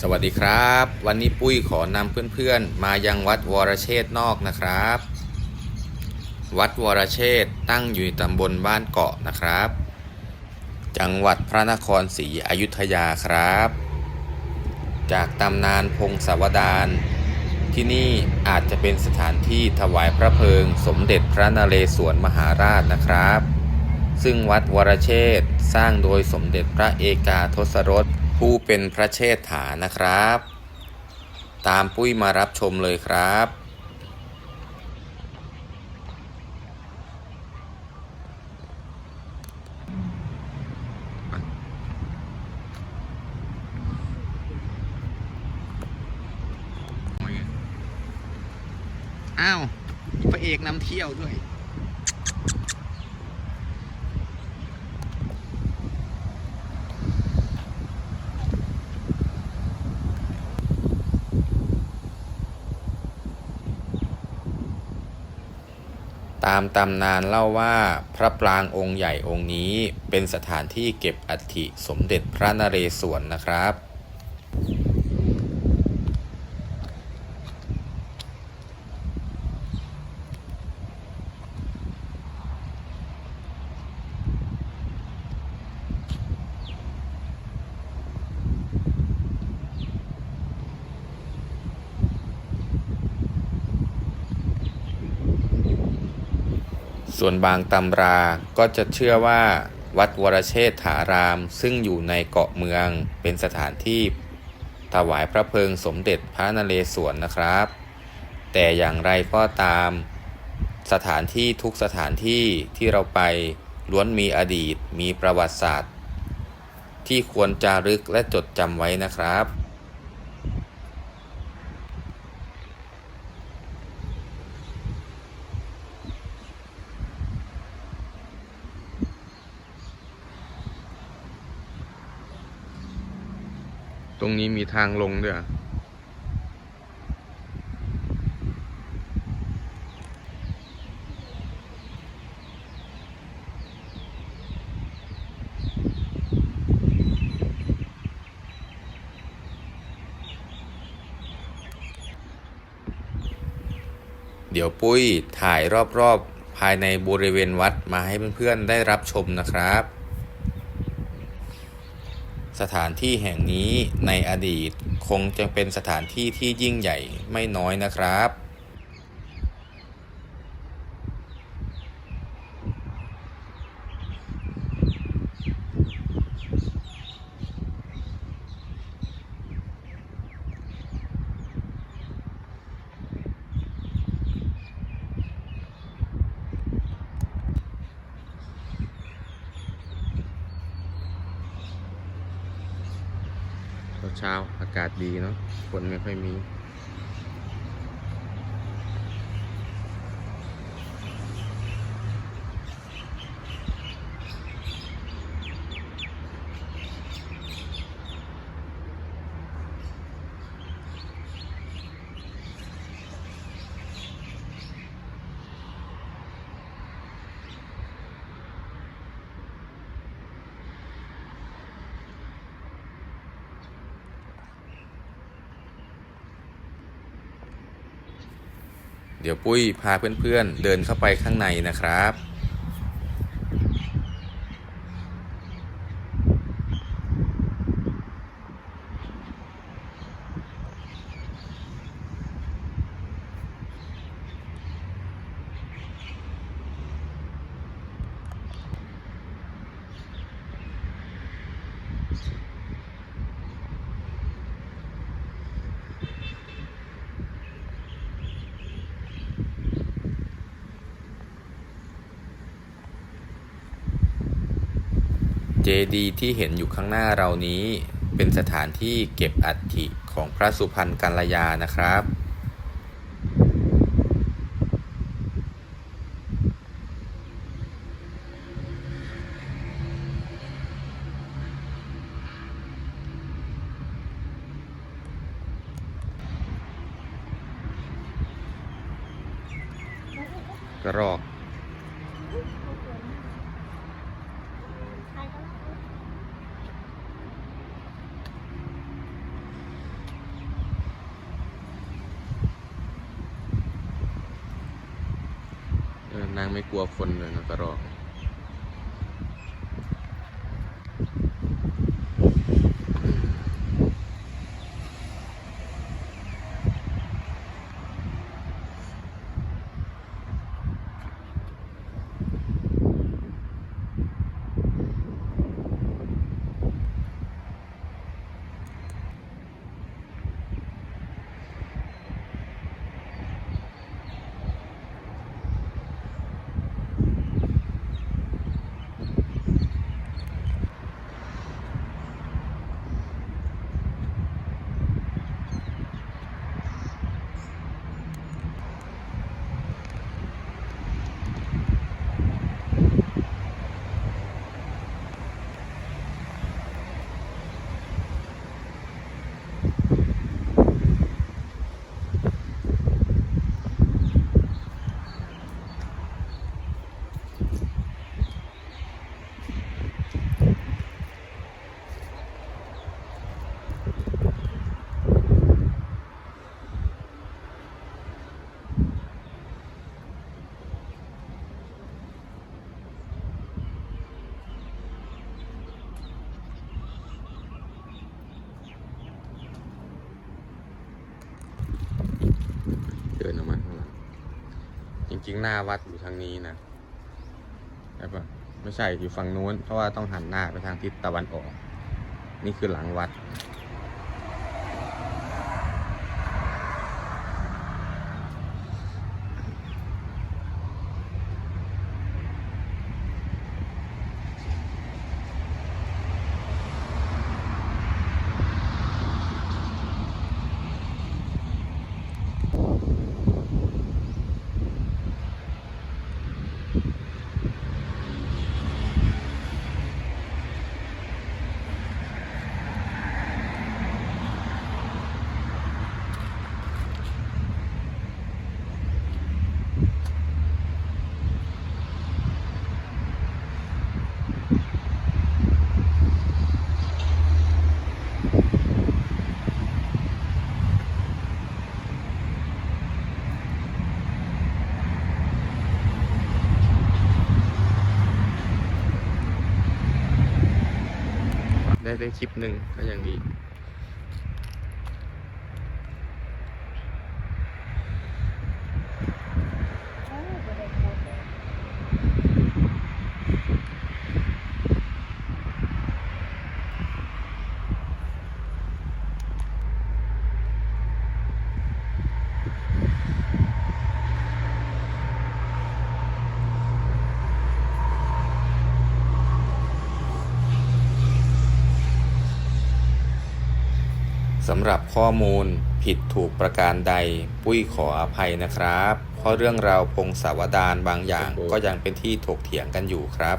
สวัสดีครับ วันนี้ปุ้ยขอนำเพื่อนๆ มายังวัดวรเชษนอกนะครับ วัดวรเชษตั้งอยู่ในตำบลบ้านเกาะนะครับ จังหวัดพระนครศรีอยุธยาครับ จากตำนานพงศาวดารที่นี่อาจจะเป็นสถานที่ถวายพระเพลิงสมเด็จพระนเรศวรมหาราชนะครับ ซึ่งวัดวรเชษสร้างโดยสมเด็จพระเอกาทศรส ผู้เป็นพระเชษฐานะครับ ตามปุ้ยมารับชมเลยครับอ้าวพระเอกนำเที่ยวด้วย ตามตำนานเล่าว่าพระปรางองค์ใหญ่องค์นี้เป็นสถานที่เก็บอัฐิสมเด็จพระนเรศวรนะครับ ส่วนบางตำราก็จะเชื่อว่า วัดวรเชษฐาราม ซึ่งอยู่ในเกาะเมืองเป็นสถานที่ถวายพระเพลิงสมเด็จพระนเรศวรนะครับ แต่อย่างไรก็ตาม สถานที่ทุกสถานที่ที่เราไปล้วนมีอดีตมีประวัติศาสตร์ ที่ควรจารึกและจดจำไว้นะครับ รงนี้มีทางลงด้วยเหรอเดี๋ยวปุ้ยถ่ายรอบๆ ภายในบริเวณวัดมาให้เพื่อนๆ ได้รับชมนะครับ สถานที่แห่งนี้ในอดีตคงจะเป็นสถานที่ที่ยิ่งใหญ่ไม่น้อยนะครับ เช้าอากาศดีเนาะฝนไม่ค่อยมี เดี๋ยวปุ้ยพาเพื่อนๆเดินเข้าไปข้างในนะครับ เจดีย์ที่เห็นอยู่ข้างหน้าเรานี้ เป็นสถานที่เก็บอัฐิของพระสุพรรณกัลยานะครับ กระรอก นางไม่กลัวคนเลยนะกระรอก ริงๆหน้าวัดอยู่ทางนี้นะใช่ปะไม่ใช่อยู่ฝั่งนู้น เพราะว่าต้องหันหน้าไปทางทิศตะวันออก นี่คือหลังวัด ได้คลิปหนึ่งก็ยังดี สำหรับข้อมูลผิดถูกประการใด ปุ้ยขออภัยนะครับ เพราะเรื่องราวพงศาวดารบางอย่างก็ยังเป็นที่ถกเถียงกันอยู่ครับ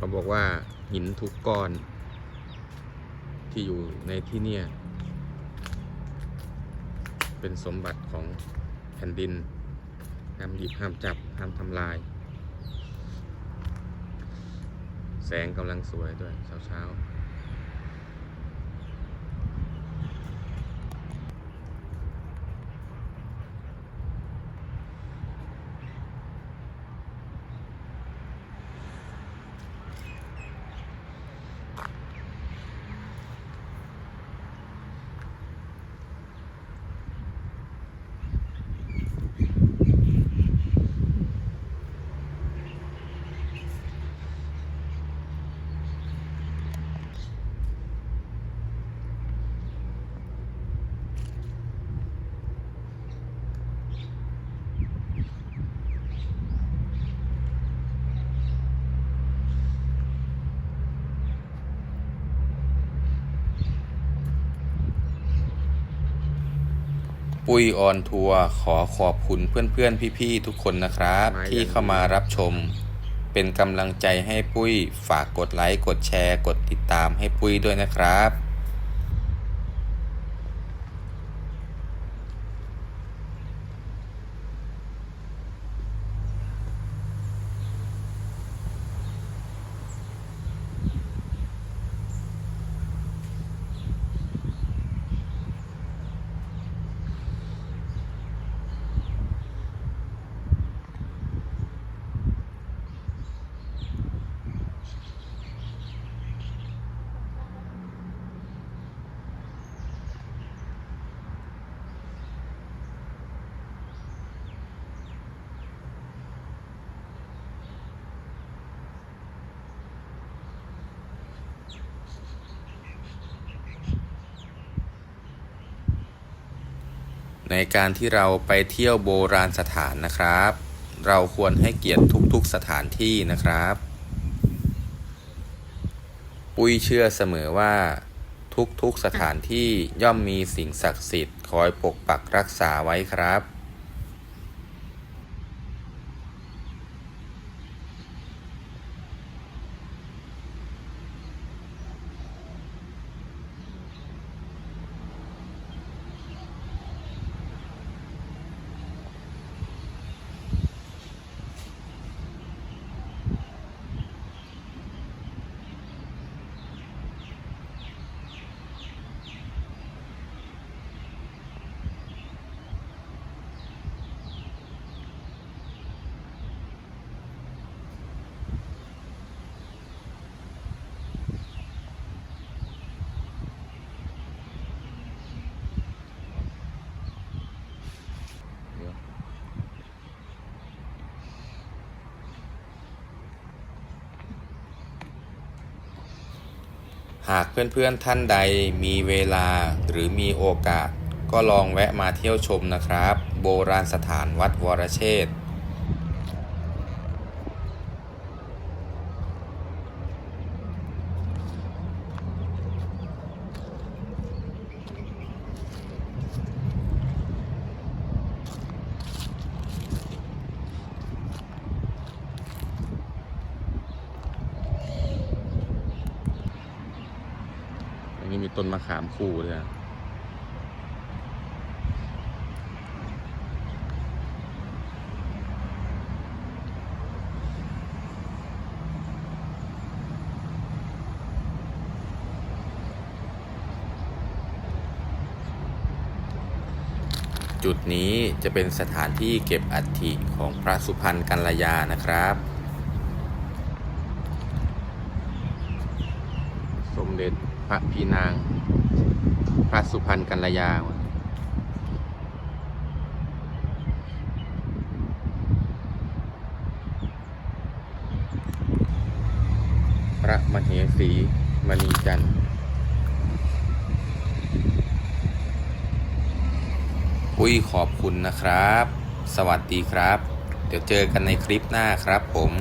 เขาบอกว่าหินทุกก้อน ที่อยู่ในที่เนี่ย เป็นสมบัติของแผ่นดิน ห้ามหยิบห้ามจับ ห้ามทำลาย แสงกำลังสวยด้วยเช้าเช้า ปุ้ยออนทัวร์ขอขอบคุณเพื่อนๆ พี่ๆ ทุกคนนะครับมาอย่างที่เข้ามารับชม เป็นกำลังใจให้ปุ้ยฝากกดไลค์ กดแชร์ กดติดตามให้ปุ้ยด้วยนะครับ ในการที่เราไปเที่ยวโบราณสถานนะครับ เราควรให้เกียรติทุกๆสถานที่นะครับ ปุ้ยเชื่อเสมอว่า ทุกๆสถานที่ย่อมมีสิ่งศักดิ์สิทธิ์คอยปกปักรักษาไว้ครับ หากเพื่อนๆท่านใดมีเวลาหรือมีโอกาส ก็ลองแวะมาเที่ยวชมนะครับ โบราณสถานวัดวรเชษฐ์ ต้นมะขามคู่ด้วยจุดนี้จะเป็นสถานที่เก็บอัฐิของพระสุพรรณกัลยานะครับ สมเด็จ พระพีนาง พระสุพรรณกัลยา พระมเหสีมณีจันทร์อุ้ยขอบคุณนะครับ สวัสดีครับ เดี๋ยวเจอกันในคลิปหน้าครับผม